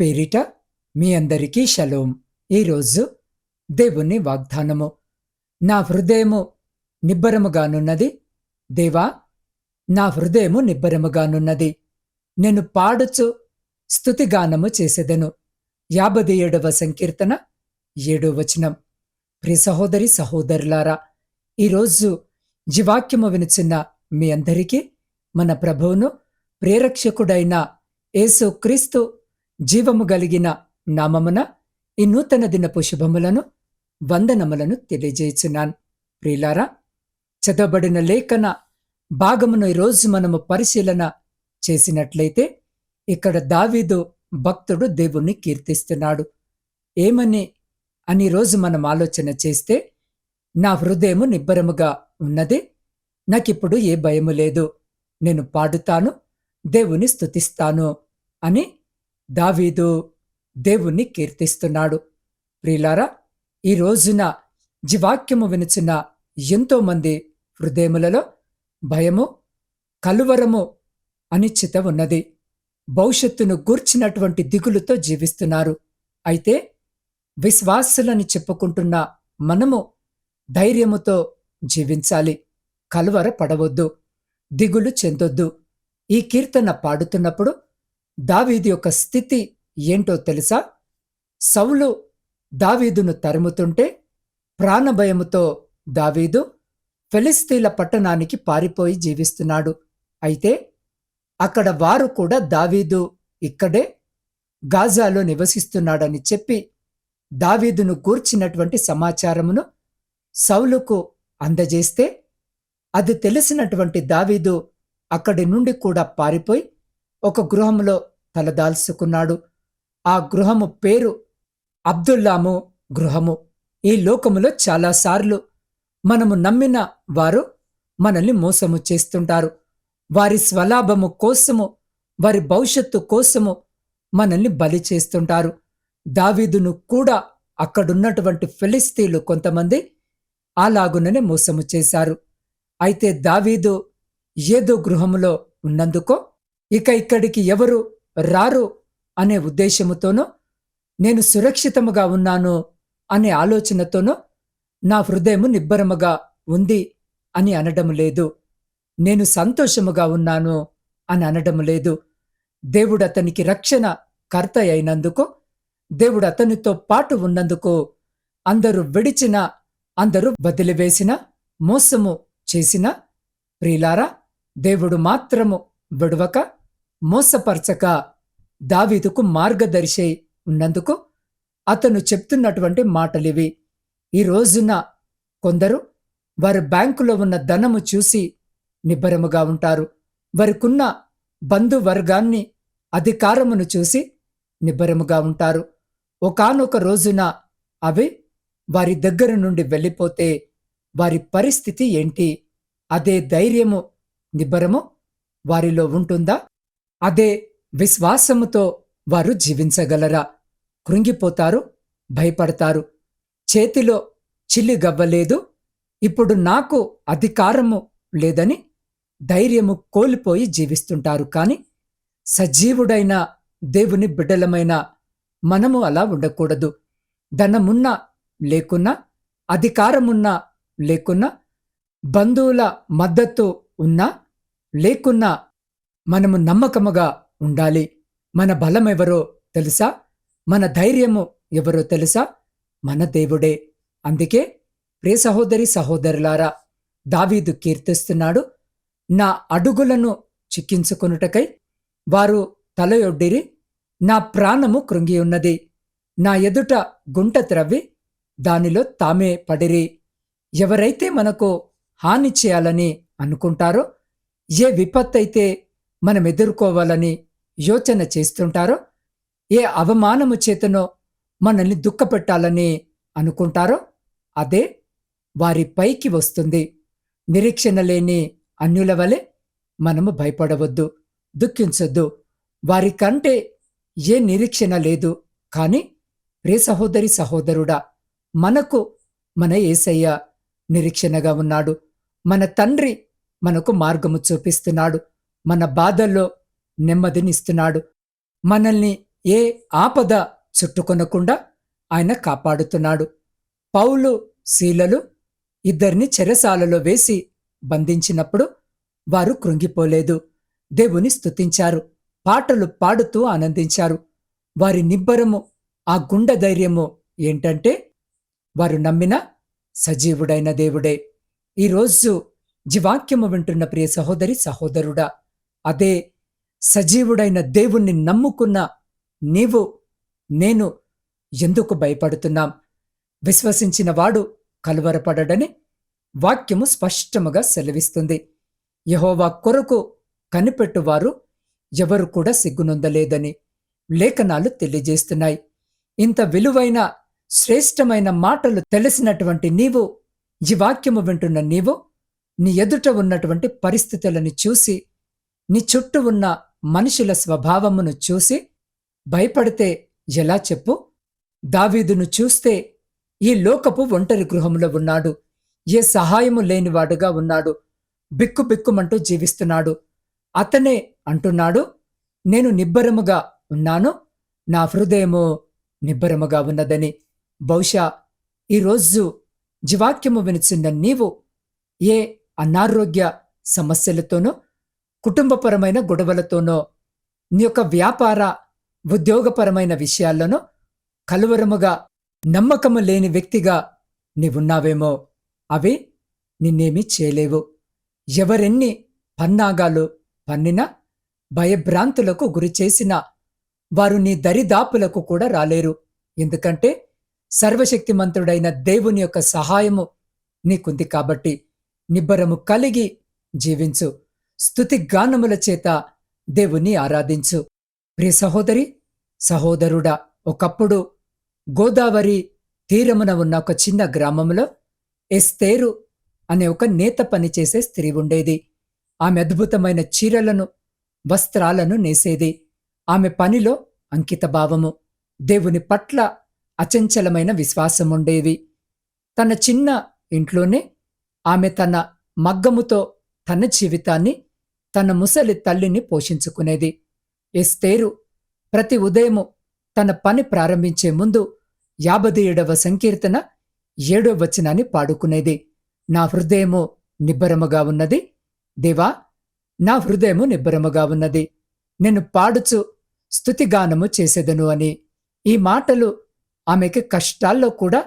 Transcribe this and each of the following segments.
పేరిట మీ అందరికీ షలోం. ఈరోజు దేవుని వాగ్దానము. నా హృదయము నిబ్బరముగానున్నది. దేవా నా హృదయము నిబ్బరముగానున్నది. నేను పాడుచు స్తుతిగానము చేసేదను. యాభై ఏడవ సంకీర్తన ఏడో వచనం. ప్రియ సహోదరి సహోదరులారా ఈరోజు జీవాక్యము వినుచున్న మీ అందరికీ మన ప్రభువును ప్రేరక్షకుడైన యేసు క్రీస్తు జీవము కలిగిన నామమున ఈ నూతన దినపు శుభములను వందనములను తెలియజేయుచున్నాను. ప్రియులారా చదవబడిన లేఖన భాగమును ఈరోజు మనము పరిశీలన చేసినట్లయితే ఇక్కడ దావీదు భక్తుడు దేవుణ్ణి కీర్తిస్తున్నాడు. ఏమని అని రోజు మనం ఆలోచన చేస్తే నా హృదయము నిబ్బరముగా ఉన్నది నాకిప్పుడు ఏ భయము లేదు. నేను పాడుతాను దేవుని స్తుతిస్తాను అని దావీదు దేవుణ్ణి కీర్తిస్తున్నాడు. ప్రియులారా ఈ రోజున జీవాక్యము వినిచిన ఎంతోమంది హృదయములలో భయము కలువరము అనిశ్చిత ఉన్నది. భవిష్యత్తును గూర్చినటువంటి దిగులుతో జీవిస్తున్నారు. అయితే విశ్వాసులని చెప్పుకుంటున్న మనము ధైర్యముతో జీవించాలి. కలువర పడవద్దు దిగులు చెందొద్దు. ఈ కీర్తన పాడుతున్నప్పుడు దావీదు యొక్క స్థితి ఏంటో తెలుసా? సౌలు దావీదును తరుముతుంటే ప్రాణభయముతో దావీదు ఫెలిస్తీన్ల పట్టణానికి పారిపోయి జీవిస్తున్నాడు. అయితే అక్కడ వారు కూడా దావీదు ఇక్కడే గాజాలో నివసిస్తున్నాడని చెప్పి దావీదును గూర్చినటువంటి సమాచారమును సౌలుకు అందజేస్తే అది తెలిసినటువంటి దావీదు అక్కడి నుండి కూడా పారిపోయి ఒక గృహంలో తలదాల్చుకున్నాడు ఆ గృహము పేరు అబ్దుల్లాము గృహము. ఈ లోకములో చాలాసార్లు మనము నమ్మిన వారు మనల్ని మోసము చేస్తుంటారు. వారి స్వలాభము కోసము వారి భవిష్యత్తు కోసము మనల్ని బలి చేస్తుంటారు. దావీదును కూడా అక్కడున్నటువంటి ఫిలిస్తీన్లు కొంతమంది అలాగుననే మోసము చేశారు. అయితే దావీదు ఏదో గృహములో ఉన్నందుకో ఇక ఇక్కడికి ఎవరు రారు అనే ఉద్దేశముతోనో నేను సురక్షితముగా ఉన్నాను అనే ఆలోచనతోనో నా హృదయము నిబ్బరముగా ఉంది అని అనడం లేదు. నేను సంతోషముగా ఉన్నాను అని అనడం లేదు. దేవుడు అతనికి రక్షణ కర్త అయినందుకు దేవుడు అతనితో పాటు ఉన్నందుకు అందరూ విడిచిన అందరూ వదిలివేసిన మోసము చేసిన ప్రియులారా దేవుడు మాత్రము విడవక మోసపరచక దావీదుకు మార్గదర్శి ఉన్నందుకు అతను చెప్తున్నటువంటి మాటలివి. ఈ రోజున కొందరు వారి బ్యాంకులో ఉన్న ధనము చూసి నిబ్బరముగా ఉంటారు. వారికున్న బంధువర్గాన్ని అధికారమును చూసి నిబ్బరముగా ఉంటారు. ఒకానొక రోజున అవి వారి దగ్గర నుండి వెళ్ళిపోతే వారి పరిస్థితి ఏంటి? అదే ధైర్యము నిబ్బరము వారిలో ఉంటుందా? అదే విశ్వాసముతో వారు జీవించగలరా? కృంగిపోతారు భయపడతారు. చేతిలో చిల్లి గవ్వలేదు ఇప్పుడు నాకు అధికారము లేదని ధైర్యము కోల్పోయి జీవిస్తుంటారు. కాని సజీవుడైన దేవుని బిడ్డలమైన మనము అలా ఉండకూడదు. ధనమున్నా లేకున్నా అధికారమున్నా లేకున్నా బంధువుల మద్దతు ఉన్నా లేకున్నా మనము నమ్మకముగా ఉండాలి. మన బలమెవరో తెలుసా? మన ధైర్యము ఎవరో తెలుసా? మన దేవుడే. అందుకే ప్రే సహోదరి సహోదరులారా దావీదు కీర్తిస్తున్నాడు. నా అడుగులను చిక్కించుకొనుటకై వారు తలయొడ్డిరి నా ప్రాణము కృంగి ఉన్నది. నా ఎదుట గుంట త్రవ్వి. దానిలో తామే పడిరి. ఎవరైతే మనకు హాని చేయాలని అనుకుంటారో ఏ విపత్తైతే మనం ఎదుర్కోవాలని యోచన చేస్తుంటారో ఏ అవమానము చేతనో మనల్ని దుఃఖపెట్టాలని అనుకుంటారో అదే వారి పైకి వస్తుంది. నిరీక్షణ లేని అన్యుల వలె మనము భయపడవద్దు దుఃఖించొద్దు. వారి కంటే ఏ నిరీక్షణ లేదు కాని రే సహోదరి సహోదరుడా మనకు మన ఏసయ్య నిరీక్షణగా ఉన్నాడు. మన తండ్రి మనకు మార్గము చూపిస్తున్నాడు. మన బాధల్లో నెమ్మదినిస్తున్నాడు. మనల్ని ఏ ఆపద చుట్టుకొనకుండా ఆయన కాపాడుతున్నాడు. పౌలు శీలలు ఇద్దరిని చెరసాలలో వేసి బంధించినప్పుడు వారు కృంగిపోలేదు. దేవుని స్తుతించారు. పాటలు పాడుతూ ఆనందించారు. వారి నిబ్బరము ఆ గుండె ధైర్యము ఏంటంటే వారు నమ్మిన సజీవుడైన దేవుడే. ఈరోజు జీవాక్యము వింటున్న ప్రియ సహోదరి సహోదరుడా అదే సజీవుడైన దేవుణ్ణి నమ్ముకున్న నీవు నేను ఎందుకు భయపడుతున్నాం? విశ్వసించిన వాడు కలువరపడడని వాక్యము స్పష్టముగా సెలవిస్తుంది. యహోవా కొరకు కనిపెట్టువారు ఎవరు కూడా సిగ్గునొందలేదని లేఖనాలు తెలియజేస్తున్నాయి. ఇంత విలువైన శ్రేష్టమైన మాటలు తెలిసినటువంటి నీవు ఈ వాక్యము వింటున్న నీవు నీ ఎదుట ఉన్నటువంటి పరిస్థితులను చూసి నీ చుట్టూ ఉన్న మనుషుల స్వభావమును చూసి భయపడితే ఎలా చెప్పు? దావీదును చూస్తే ఈ లోకపు ఒంటరి గృహంలో ఉన్నాడు. ఏ సహాయము లేనివాడుగా ఉన్నాడు. బిక్కు బిక్కుమంటూ జీవిస్తున్నాడు. అతనే అంటున్నాడు నేను నిబ్బరముగా ఉన్నాను. నా హృదయము నిబ్బరముగా ఉన్నదని. బహుశా ఈరోజు జీవాక్యము వినిచిన్న నీవు ఏ అనారోగ్య సమస్యలతోనూ కుటుంబపరమైన గొడవలతోనో నీ యొక్క వ్యాపార ఉద్యోగపరమైన విషయాల్లోనో కలువరముగా నమ్మకము లేని వ్యక్తిగా నీవున్నావేమో అవి నిన్నేమీ చేయలేవు. ఎవరెన్ని పన్నాగాలు పన్నినా భయభ్రాంతులకు గురిచేసినా వారు నీ దరిదాపులకు కూడా రాలేరు. ఎందుకంటే సర్వశక్తిమంతుడైన దేవుని యొక్క సహాయము నీకుంది కాబట్టి నిబ్బరము కలిగి జీవించు. స్తుతి గానముల చేత దేవుని ఆరాధించు. ప్రియ సహోదరి సహోదరుడా ఒకప్పుడు గోదావరి తీరమున ఉన్న ఒక చిన్న గ్రామంలో ఎస్తేరు అనే ఒక నేత పనిచేసే స్త్రీ ఉండేది. ఆమె అద్భుతమైన చీరలను వస్త్రాలను నేసేది. ఆమె పనిలో అంకితభావము దేవుని పట్ల అచంచలమైన విశ్వాసముండేవి తన చిన్న ఇంట్లోనే ఆమె తన మగ్గముతో తన జీవితాన్ని తన ముసలి తల్లిని పోషించుకునేది. ఎస్తేరు ప్రతి ఉదయము తన పని ప్రారంభించే ముందు యాభై ఏడవ సంకీర్తన ఏడో వచనాన్ని పాడుకునేది. నా హృదయము నిబ్బరముగా ఉన్నది. దేవా నా హృదయము నిబ్బరముగా ఉన్నది. నేను పాడుచు స్తుతిగానము చేసేదను అని. ఈ మాటలు ఆమెకి కష్టాల్లో కూడా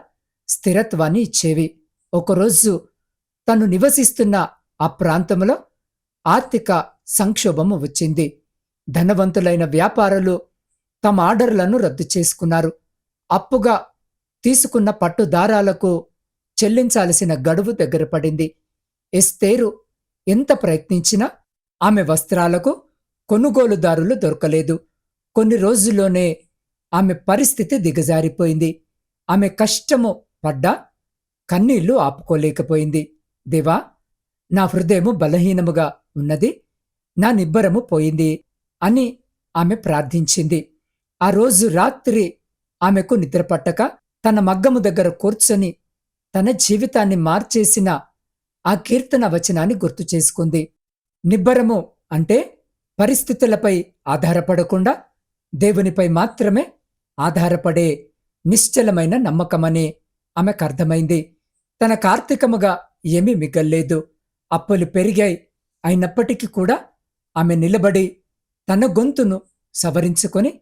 స్థిరత్వాన్ని ఇచ్చేవి. ఒకరోజు తను నివసిస్తున్న ఆ ప్రాంతంలో ఆర్థిక సంక్షోభము వచ్చింది. ధనవంతులైన వ్యాపారులు తమ ఆర్డర్లను రద్దు చేసుకున్నారు. అప్పుగా తీసుకున్న పట్టుదారాలకు చెల్లించాల్సిన గడువు దగ్గర పడింది. ఎస్తేరు ఎంత ప్రయత్నించినా ఆమె వస్త్రాలకు కొనుగోలుదారులు దొరకలేదు. కొన్ని రోజుల్లోనే ఆమె పరిస్థితి దిగజారిపోయింది. ఆమె కష్టము పడ్డా కన్నీళ్ళు ఆపుకోలేకపోయింది. దేవా నా హృదయము బలహీనముగా ఉన్నది. నా నిబ్బరము పోయింది అని ఆమె ప్రార్థించింది. ఆ రోజు రాత్రి ఆమెకు నిద్రపట్టక తన మగ్గము దగ్గర కూర్చొని తన జీవితాన్ని మార్చేసిన ఆ కీర్తన వచనాన్ని గుర్తు చేసుకుంది. నిబ్బరము అంటే పరిస్థితులపై ఆధారపడకుండా దేవునిపై మాత్రమే ఆధారపడే నిశ్చలమైన నమ్మకమని ఆమెకు అర్థమైంది. తన కార్తీకముగా ఏమీ మిగల్లేదు. అప్పులు పెరిగాయి. అయినప్పటికీ కూడా ఆమె నిలబడి తన గొంతును సవరించుకొని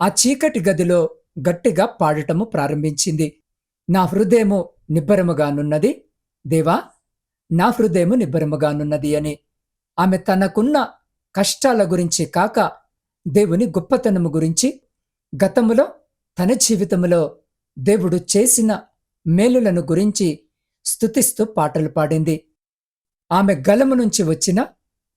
ఆ చీకటి గదిలో గట్టిగా పాడటము ప్రారంభించింది. నా హృదయము నిబ్బరముగానున్నది. దేవా నా హృదయము నిబ్బరముగానున్నది అని. ఆమె తనకున్న కష్టాల గురించి కాక దేవుని గొప్పతనము గురించి గతములో తన జీవితములో దేవుడు చేసిన మేలులను గురించి స్తుతిస్తూ పాటలు పాడింది. ఆమె గలము నుంచి వచ్చిన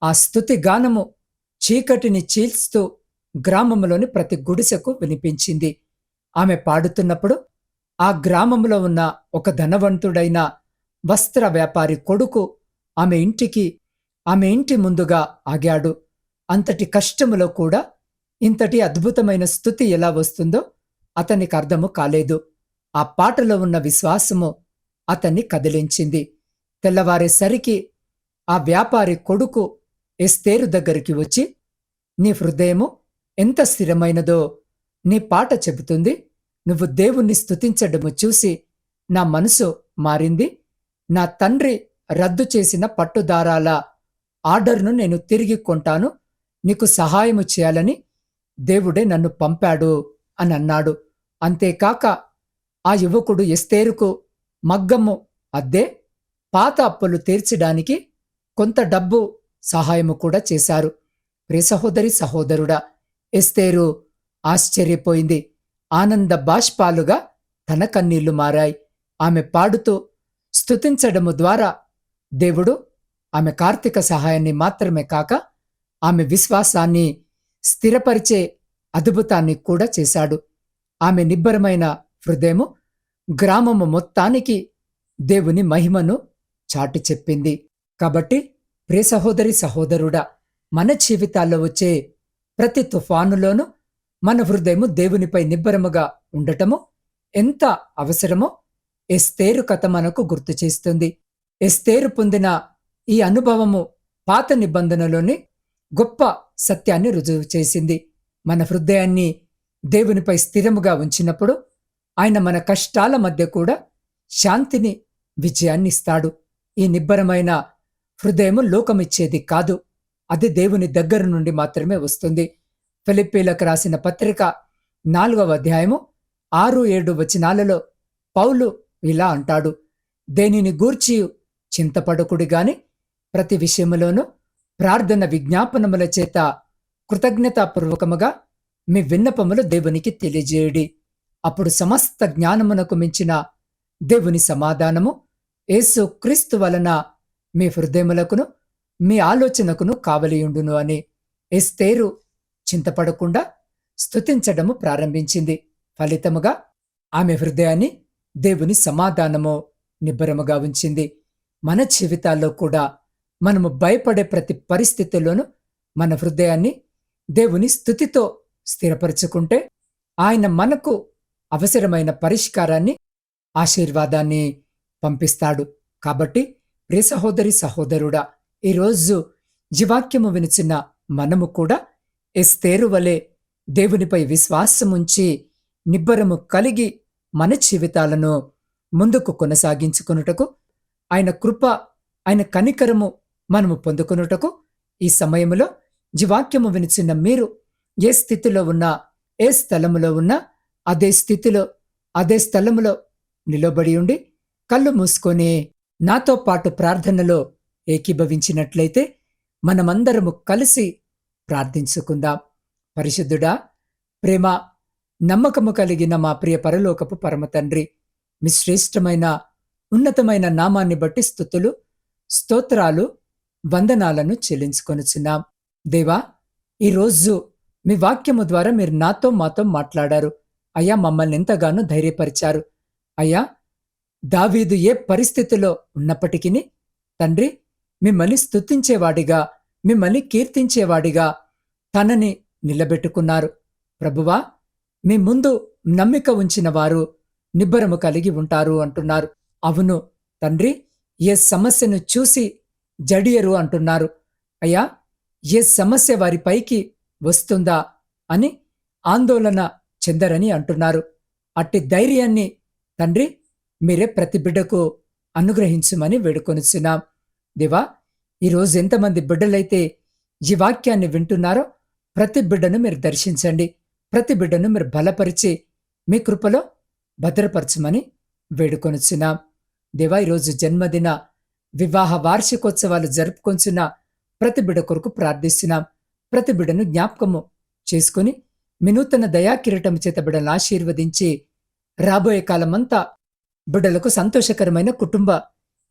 ఆ స్థుతి గానము చీకటిని చీల్స్తూ గ్రామంలోని ప్రతి గుడిసెకు వినిపించింది. ఆమె పాడుతున్నప్పుడు ఆ గ్రామంలో ఉన్న ఒక ధనవంతుడైన వస్త్ర వ్యాపారి కొడుకు ఆమె ఇంటికి ఆమె ఇంటి ముందుగా ఆగాడు. అంతటి కష్టములో కూడా ఇంతటి అద్భుతమైన స్థుతి ఎలా వస్తుందో అతనికి అర్థము కాలేదు. ఆ పాటలో ఉన్న విశ్వాసము అతన్ని కదిలించింది. తెల్లవారేసరికి ఆ వ్యాపారి కొడుకు ఎస్తేరు దగ్గరికి వచ్చి నీ హృదయము ఎంత స్థిరమైనదో నీ పాట చెబుతుంది. నువ్వు దేవుణ్ణి స్తుతించడము చూసి నా మనసు మారింది. నా తండ్రి రద్దు చేసిన పట్టుదారాల ఆర్డర్ను నేను తిరిగి కొంటాను. నీకు సహాయము చేయాలని దేవుడే నన్ను పంపాడు అని అన్నాడు. అంతేకాక ఆ యువకుడు ఎస్తేరుకు మగ్గము అద్దె పాత అప్పులు తీర్చడానికి కొంత డబ్బు సహాయము కూడా చేశారు. ప్రియ సహోదరి సహోదరుడా ఎస్తేరు ఆశ్చర్యపోయింది. ఆనంద బాష్పాలుగా తన కన్నీళ్ళు మారాయి. ఆమె పాడుతూ స్తుతించడము ద్వారా దేవుడు ఆమె కార్తీక సహాయాన్ని మాత్రమే కాక ఆమె విశ్వాసాన్ని స్థిరపరిచే అద్భుతాన్ని కూడా చేశాడు. ఆమె నిబ్బరమైన హృదయము గ్రామము మొత్తానికి దేవుని మహిమను చాటి చెప్పింది కాబట్టి ప్రియ సహోదరి సహోదరుడా మన జీవితాల్లో వచ్చే ప్రతి తుఫానులోనూ మన హృదయము దేవునిపై నిబ్బరముగా ఉండటము ఎంత అవసరమో ఎస్తేరు కథ మనకు గుర్తు చేస్తుంది. ఎస్తేరు పొందిన ఈ అనుభవము పాత నిబంధనలోని గొప్ప సత్యాన్ని రుజువు చేసింది. మన హృదయాన్ని దేవునిపై స్థిరముగా ఉంచినప్పుడు ఆయన మన కష్టాల మధ్య కూడా శాంతిని విజయాన్ని ఇస్తాడు. ఈ నిబ్బరమైన హృదయము లోకమిచ్చేది కాదు. అది దేవుని దగ్గర నుండి మాత్రమే వస్తుంది. ఫిలిప్పీలకు రాసిన పత్రిక నాలుగవ అధ్యాయము ఆరు ఏడు వచనాలలో పౌలు ఇలా అంటాడు. దేనిని గూర్చి చింతపడకుడి గాని ప్రతి విషయములోనూ ప్రార్థన విజ్ఞాపనముల చేత కృతజ్ఞతాపూర్వకముగా మీ విన్నపములు దేవునికి తెలియజేయుడి. అప్పుడు సమస్త జ్ఞానమునకు మించిన దేవుని సమాధానము యేసు క్రీస్తు వలన మీ హృదయములకును మీ ఆలోచనకును కావలియుండును అని ఎస్తేరు చింతపడకుండా స్థుతించడము ప్రారంభించింది. ఫలితముగా ఆమె హృదయాన్ని దేవుని సమాధానము నిబ్బరముగా ఉంచింది. మన జీవితాల్లో కూడా మనము భయపడే ప్రతి పరిస్థితుల్లోనూ మన హృదయాన్ని దేవుని స్థుతితో స్థిరపరచుకుంటే ఆయన మనకు అవసరమైన పరిష్కారాన్ని ఆశీర్వాదాన్ని పంపిస్తాడు. కాబట్టి ప్రియ సహోదరి సహోదరుడా ఈరోజు జీవాక్యము వినిచిన మనము కూడా ఎస్తేరు వలె దేవునిపై విశ్వాసముంచి నిబ్బరము కలిగి మన జీవితాలను ముందుకు కొనసాగించుకొనుటకు ఆయన కృప ఆయన కనికరము మనము పొందుకొనుటకు ఈ సమయంలో జీవాక్యము వినిచిన మీరు ఏ స్థితిలో ఉన్నా ఏ స్థలములో ఉన్నా అదే స్థితిలో అదే స్థలములో నిలబడి ఉండి కళ్ళు మూసుకొని నాతో పాటు ప్రార్థనలో ఏకీభవించినట్లయితే మనమందరము కలిసి ప్రార్థించుకుందాం. పరిశుద్ధుడా ప్రేమ నమ్మకము కలిగిన మా ప్రియ పరలోకపు పరమ తండ్రి మీ శ్రేష్టమైన ఉన్నతమైన నామాన్ని బట్టి స్థుతులు స్తోత్రాలు వందనాలను చెల్లించుకొనుచున్నాం. దేవా ఈరోజు మీ వాక్యము ద్వారా మీరు నాతో మాతో మాట్లాడారు. అయ్యా మమ్మల్ని ఎంతగానో ధైర్యపరిచారు. అయ్యా దావీదు ఏ పరిస్థితిలో ఉన్నప్పటికీ తండ్రి మిమ్మల్ని స్తుతించేవాడిగా మిమ్మల్ని కీర్తించేవాడిగా తనని నిలబెట్టుకున్నారు. ప్రభువా మీ ముందు నమ్మిక ఉంచిన వారు నిబ్బరము కలిగి ఉంటారు అంటున్నారు. అవును తండ్రి ఏ సమస్యను చూసి జడియరు అంటున్నారు. అయ్యా ఏ సమస్య వారి పైకి వస్తుందా అని ఆందోళన చెందరని అంటున్నారు. అట్టి ధైర్యాన్ని తండ్రి మీరే ప్రతి బిడ్డకు అనుగ్రహించమని వేడుకొనిచున్నాం. దేవా ఈరోజు ఎంతమంది బిడ్డలైతే ఈ వాక్యాన్ని వింటున్నారో ప్రతి బిడ్డను మీరు దర్శించండి. ప్రతి బిడ్డను మీరు బలపరిచి మీ కృపలో భద్రపరచమని వేడుకొనుచున్నాం. దేవా ఈరోజు జన్మదిన వివాహ వార్షికోత్సవాలు జరుపుకొంచున్న ప్రతి బిడ్డ కొరకు ప్రార్థిస్తున్నాం. ప్రతి బిడ్డను జ్ఞాపకము చేసుకుని మీ నూతన దయాకిరీటం చేత బిడ్డలను ఆశీర్వదించి రాబోయే కాలమంతా బిడ్డలకు సంతోషకరమైన కుటుంబ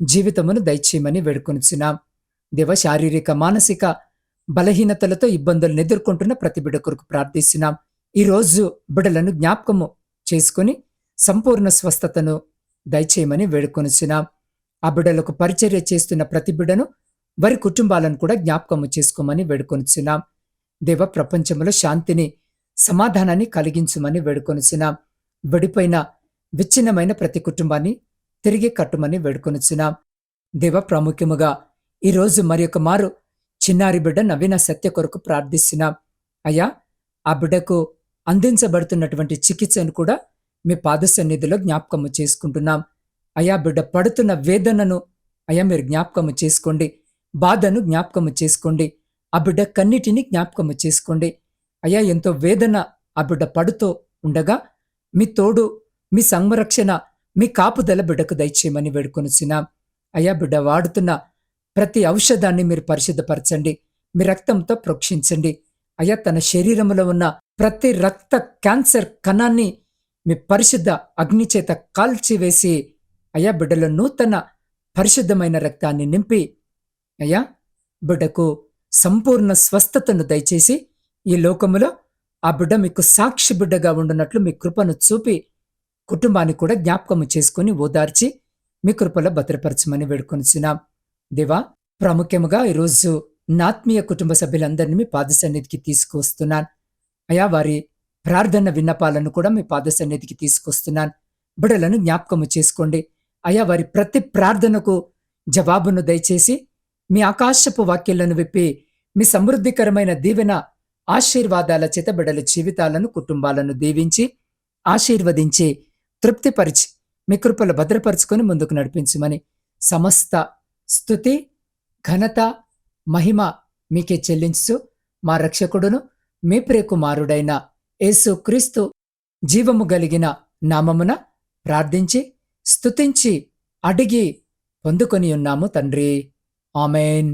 జీవితమును దయచేయమని వేడుకొనిచున్నాం. దేవ శారీరక మానసిక బలహీనతలతో ఇబ్బందులను ఎదుర్కొంటున్న ప్రతి బిడ్డ కొరకు ప్రార్థిస్తున్నాం. ఈ రోజు బిడ్డలను జ్ఞాపకము చేసుకుని సంపూర్ణ స్వస్థతను దయచేయమని వేడుకొనిచున్నాం. ఆ బిడ్డలకు పరిచర్య చేస్తున్న ప్రతి బిడ్డను వారి కుటుంబాలను కూడా జ్ఞాపకము చేసుకోమని వేడుకొనిచున్నాం. దేవ ప్రపంచంలో శాంతిని సమాధానాన్ని కలిగించమని వేడుకొనిచున్నాం. విడిపోయిన విచ్ఛిన్నమైన ప్రతి కుటుంబాన్ని తిరిగి కట్టుమని వేడుకొనిచున్నాం. దేవ ప్రాముఖ్యముగా ఈరోజు మరి ఒక మారు చిన్నారి బిడ్డ నవీన సత్య కొరకు ప్రార్థిస్తున్నాం. అయ్యా ఆ బిడ్డకు అందించబడుతున్నటువంటి చికిత్సను కూడా మీ పాద సన్నిధిలో జ్ఞాపకము చేసుకుంటున్నాం. అయా బిడ్డ పడుతున్న వేదనను అయా మీరు జ్ఞాపకము చేసుకోండి. బాధను జ్ఞాపకము చేసుకోండి. ఆ బిడ్డ కన్నిటిని జ్ఞాపకము చేసుకోండి. అయా ఎంతో వేదన ఆ బిడ్డ పడుతూ ఉండగా మీ తోడు మీ సంరక్షణ మీ కాపుదల బిడ్డకు దయచేయమని వేడుకొనిచ్చినాం అయ్యా బిడ్డ వాడుతున్న ప్రతి ఔషధాన్ని మీరు పరిశుద్ధపరచండి. మీ రక్తంతో ప్రోక్షించండి. అయ్యా తన శరీరంలో ఉన్న ప్రతి రక్త క్యాన్సర్ కణాన్ని మీ పరిశుద్ధ అగ్నిచేత కాల్చివేసి అయ్యా బిడ్డలో నూతన పరిశుద్ధమైన రక్తాన్ని నింపి అయ్యా బిడ్డకు సంపూర్ణ స్వస్థతను దయచేసి ఈ లోకములో ఆ బిడ్డ మీకు సాక్షి బిడ్డగా ఉండునట్లు మీ కృపను చూపి కుటుంబాన్ని కూడా జ్ఞాపకము చేసుకుని ఓదార్చి మీ కృపలో భద్రపరచమని వేడుకొనిచున్నాం. దేవా ప్రాముఖ్యముగా ఈరోజు నాత్మీయ కుటుంబ సభ్యులందరినీ మీ పాద సన్నిధికి తీసుకొస్తున్నాను. అయా వారి ప్రార్థన విన్నపాలను కూడా మీ పాద సన్నిధికి తీసుకొస్తున్నాను. బిడలను జ్ఞాపకము చేసుకోండి. అయా వారి ప్రతి ప్రార్థనకు జవాబును దయచేసి మీ ఆకాశపు వాక్యాలను విప్పి మీ సమృద్ధికరమైన దీవెన ఆశీర్వాదాల చేత బిడల జీవితాలను కుటుంబాలను దీవించి ఆశీర్వదించి తృప్తిపరిచి మీ కృపలు భద్రపరుచుకొని ముందుకు నడిపించమని సమస్త స్థుతి ఘనత మహిమ మీకే చెల్లించు మా రక్షకుడును మీ ప్రియకుమారుడైన యేసు క్రీస్తు జీవము కలిగిన నామమున ప్రార్థించి స్తుతించి అడిగి పొందుకొని ఉన్నాము తండ్రి. ఆమెన్.